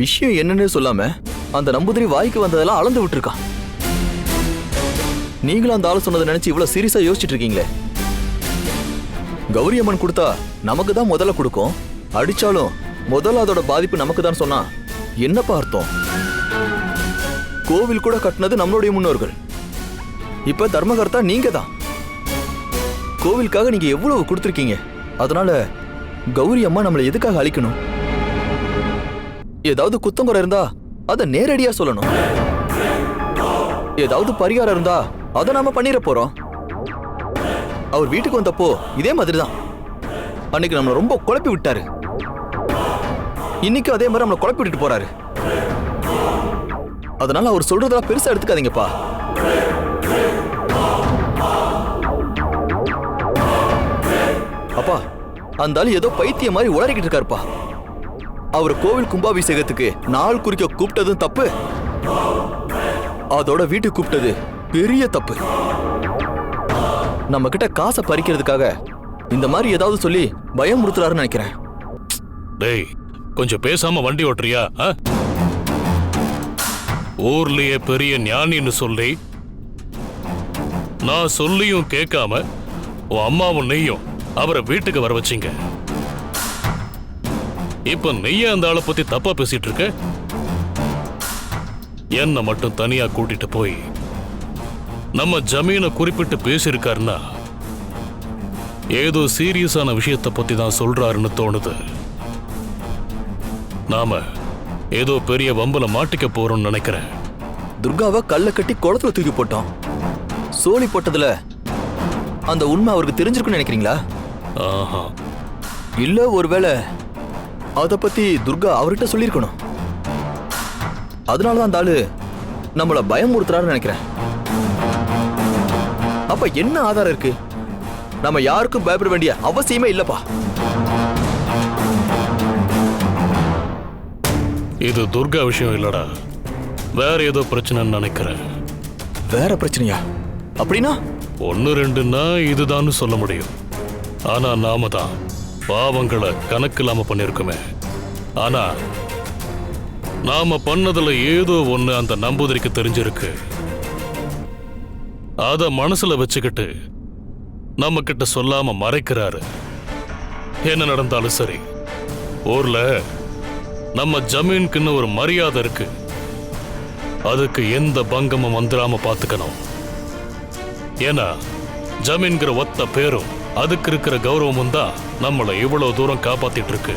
விஷயம் என்னன்னு சொல்லாம அந்த நம்பூதிரி வாய்க்கு வந்ததெல்லாம் அளந்து விட்டுருக்கான். நீங்களும் அந்த ஆளு சொன்னதை நினைச்சு இவ்வளவு சீரியஸா யோசிச்சுட்டு இருக்கீங்களே? கௌரி அம்மன் கொடுத்தா நமக்கு தான் முதல்ல கொடுக்கும். அடிச்சாலும் முதல்ல அதோட பாதிப்பு நமக்கு தான் சொன்னா என்னப்பா அர்த்தம்? கோவில் கூட கட்டினது நம்மளுடைய முன்னோர்கள். இப்ப தர்மகர்த்தா நீங்க தான். கோவிலுக்காக நீங்க எவ்வளவு கொடுத்துருக்கீங்க? அதனால கௌரி அம்மா நம்மளை எதுக்காக அழிக்கணும்? ஏதாவது குத்தங்குறை இருந்தா அதை நேரடியா சொல்லணும். ஏதாவது பரிகாரம் இருந்தா அதை நாம பண்ணிட போறோம். அவர் வீட்டுக்கு வந்தப்போ இதே மாதிரி தான் அன்னைக்கு நம்மளை ரொம்ப குழப்பி விட்டாரு. இன்னைக்கு அதே மாதிரி நம்மளை குழப்பி விட்டுட்டு போறாரு. அதனால அவர் சொல்றதெல்லாம் பெருசா எடுத்துக்காதீங்கப்பா. அப்பா அந்த ஆள் ஏதோ பைத்தியம் மாதிரி உளறிக்கிட்டு இருக்காருப்பா. அவர் கோவில் கும்பாபிஷேகத்துக்கு நாள் குறிக்க கூப்பிட்டதும் தப்பு. அதோட வீட்டுக்கு கூப்பிட்டது பெரிய தப்பு. நம்ம கிட்ட காசை பறிக்கிறதுக்காக இந்த மாதிரி ஏதாவது சொல்லி பயமுறுத்துறாருன்னு நினைக்கிறேன். டேய் கொஞ்சம் பேசாம வண்டி ஓட்டுறியா ஆ? ஊர்லயே பெரிய ஞானின்னு சொல்லி நான் சொல்லியும் கேட்காம உன் அம்மாவும் நெய்யும் அவரை வீட்டுக்கு வர வச்சிங்க. இப்ப நெய்ய அந்த ஆளை பத்தி தப்பா பேசிட்டு இருக்க? என்ன மட்டும் தனியா கூட்டிட்டு போய் நம்ம ஜமீனை குறிப்பிட்டு பேசியிருக்காருன்னா ஏதோ சீரியஸான விஷயத்தை பத்தி தான் சொல்றாருன்னு தோணுது. நாம ஏதோ பெரிய வம்புல மாட்டிக்க போறோம்னு நினைக்கிறேன். துர்காவை கல்ல கட்டி குளத்துல தூக்கி போட்டோம் சோழி போட்டதுல அந்த உண்மை அவருக்கு தெரிஞ்சிருக்குன்னு நினைக்கிறீங்களா? ஆஹா. இல்ல ஒருவேளை அத பத்தி துர்கா அவர்கிட்ட சொல்லியிருக்கணும். அதனாலதான் அந்த ஆளு நம்மள பயமுறுத்துறாருன்னு நினைக்கிறேன். அப்ப என்ன ஆதாரம் இருக்கு? நம்ம யாருக்கும் பயப்பட வேண்டிய அவசியமே இல்லப்பா. இது துர்கா விஷயம் இல்லடா. வேற ஏதோ பிரச்சனைன்னு நினைக்கிறேன். வேற பிரச்சனையா? அப்படின்னா? ஒன்னு ரெண்டுன்னா இதுதான்னு சொல்ல முடியும். ஆனா நாம தான். பாவங்களை கணக்கில்லாம பண்ணிருக்கோமே. ஆனா நாம பண்ணதுல ஏதோ ஒண்ணு அந்த நம்பூதிரிக்கு தெரிஞ்சிருக்கு. அத மனசுல வச்சுக்கிட்டு நம்ம கிட்ட சொல்லாம மறைக்கிறாரு. என்ன நடந்தாலும் சரி ஊர்ல நம்ம ஜமீனுக்குன்னு ஒரு மரியாதை இருக்கு. அதுக்கு எந்த பங்கமும் வந்துடாம பாத்துக்கணும். ஏன்னா ஜமீன்கிற ஒத்த பேரும் அதுக்கு இருக்கிற கௌரவமும் தான் நம்மளை இவ்வளவு தூரம் காப்பாத்திட்டு இருக்கு.